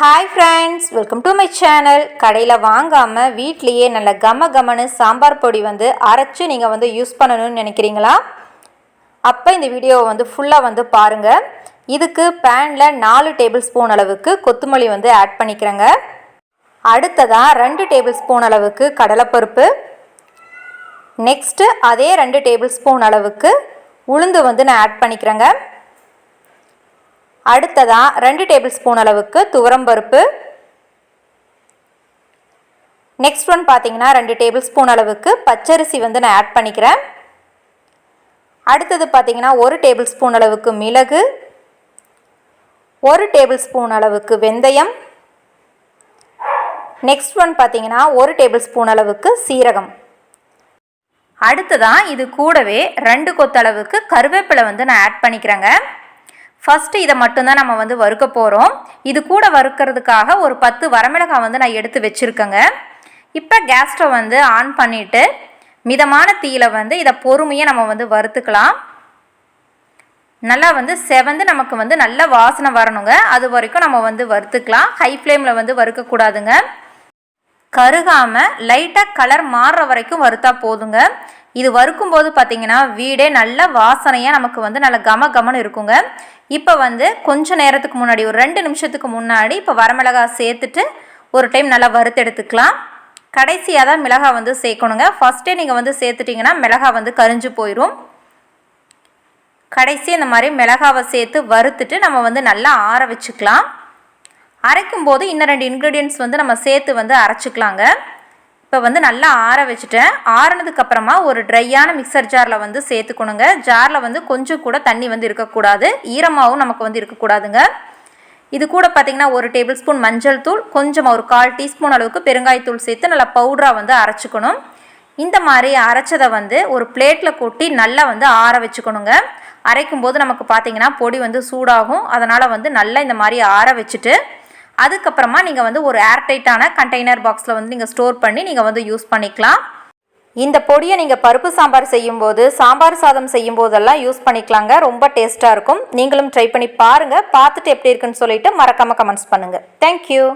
Hi friends welcome to my channel கடையில் வாங்காமல் வீட்லேயே நல்ல கம கமனு சாம்பார் பொடி வந்து அரைச்சி நீங்கள் வந்து யூஸ் பண்ணணும்னு நினைக்கிறீங்களா? அப்போ இந்த வீடியோவை வந்து ஃபுல்லாக வந்து பாருங்கள் இதுக்கு பேனில் நாலு டேபிள் ஸ்பூன் அளவுக்கு கொத்தமல்லி வந்து ஆட் பண்ணிக்கிறேங்க. அடுத்ததாக ரெண்டு டேபிள் ஸ்பூன் அளவுக்கு கடலைப்பருப்பு. நெக்ஸ்ட்டு அதே ரெண்டு டேபிள் ஸ்பூன் அளவுக்கு உளுந்து வந்து நான் ஆட் பண்ணிக்கிறேங்க. அடுத்ததாக ரெண்டு டேபிள் ஸ்பூன் அளவுக்கு துவரம்பருப்பு நெக்ஸ்ட் ஒன் பார்த்தீங்கன்னா ரெண்டு டேபிள் ஸ்பூன் அளவுக்கு பச்சரிசி வந்து நான் ஆட் பண்ணிக்கிறேன். அடுத்தது பார்த்தீங்கன்னா ஒரு டேபிள் ஸ்பூன் அளவுக்கு மிளகு. ஒரு டேபிள் ஸ்பூன் அளவுக்கு வெந்தயம். நெக்ஸ்ட் ஒன் பார்த்தீங்கன்னா ஒரு டேபிள் ஸ்பூன் அளவுக்கு சீரகம். அடுத்ததான் இது கூடவே ரெண்டு கொத்தளவுக்கு கருவேப்பிலை வந்து நான் ஆட் பண்ணிக்கிறேங்க. ஃபஸ்ட்டு இதை மட்டும்தான் நம்ம வந்து வறுக்க போகிறோம் இது கூட வறுக்கிறதுக்காக ஒரு பத்து வரமிளகாய் வந்து நான் எடுத்து வச்சுருக்கேங்க. இப்போ கேஸ் ஸ்டவ் வந்து ஆன் பண்ணிவிட்டு மிதமான தீயில் வந்து இதை பொறுமையாக நம்ம வந்து வறுத்துக்கலாம். நல்லா வந்து செவந்து நமக்கு வந்து நல்ல வாசனை வரணுங்க. அது வரைக்கும் நம்ம வந்து வறுத்துக்கலாம். ஹை ஃப்ளேமில் வந்து வறுக்கக்கூடாதுங்க. கருகாமல் லைட்டாக கலர் மாறுற வரைக்கும் வறுத்தா போதுங்க. இது வறுக்கும் போது பார்த்தீங்கன்னா வீடே நல்ல வாசனையாக நமக்கு வந்து நல்ல கம கமன்னு இருக்குங்க. இப்போ வந்து கொஞ்சம் நேரத்துக்கு முன்னாடி ஒரு ரெண்டு நிமிஷத்துக்கு முன்னாடி இப்போ வரமிளகாய் சேர்த்துட்டு ஒரு டைம் நல்லா வறுத்து எடுத்துக்கலாம். கடைசியாக தான் மிளகாய் வந்து சேர்க்கணுங்க. ஃபஸ்ட்டே நீங்கள் வந்து சேர்த்துட்டிங்கன்னா மிளகாய் வந்து கரிஞ்சு போயிடும் கடைசி இந்த மாதிரி மிளகாவை சேர்த்து வறுத்துட்டு நம்ம வந்து நல்லா ஆற வச்சுக்கலாம். அரைக்கும் போது இன்னும் ரெண்டு இன்க்ரீடியன்ட்ஸ் வந்து நம்ம சேர்த்து வந்து அரைச்சிக்கலாங்க. இப்போ வந்து நல்லா ஆற வச்சுட்டேன். ஆறினதுக்கப்புறமா ஒரு ட்ரையான மிக்சர் ஜாரில் வந்து சேர்த்துக்கணுங்க. ஜாரில் வந்து கொஞ்சம் கூட தண்ணி வந்து இருக்கக்கூடாது. ஈரமாகவும் நமக்கு வந்து இருக்கக்கூடாதுங்க. இது கூட பார்த்திங்கன்னா ஒரு டேபிள் ஸ்பூன் மஞ்சள் தூள் கொஞ்சமாக ஒரு கால் டீஸ்பூன் அளவுக்கு பெருங்காயத்தூள் சேர்த்து நல்லா பவுடராக வந்து அரைச்சிக்கணும். இந்த மாதிரி அரைச்சதை வந்து ஒரு பிளேட்டில் கொட்டி நல்லா வந்து ஆற வச்சுக்கணுங்க. அரைக்கும் போது நமக்கு பார்த்திங்கன்னா பொடி வந்து சூடாகும். அதனால் வந்து நல்லா இந்த மாதிரி ஆற வச்சுட்டு அதுக்கப்புறமா நீங்கள் வந்து ஒரு ஏர்டைட்டான கண்டெய்னர் பாக்ஸில் வந்து நீங்கள் ஸ்டோர் பண்ணி நீங்கள் வந்து யூஸ் பண்ணிக்கலாம். இந்த பொடியை நீங்கள் பருப்பு சாம்பார் செய்யும்போது சாம்பார் சாதம் செய்யும் போதெல்லாம் யூஸ் பண்ணிக்கலாங்க. ரொம்ப டேஸ்ட்டாக இருக்கும். நீங்களும் ட்ரை பண்ணி பாருங்கள் பார்த்துட்டு எப்படி இருக்குன்னு சொல்லிட்டு மறக்காமல் கமெண்ட்ஸ் பண்ணுங்கள் தேங்க்யூ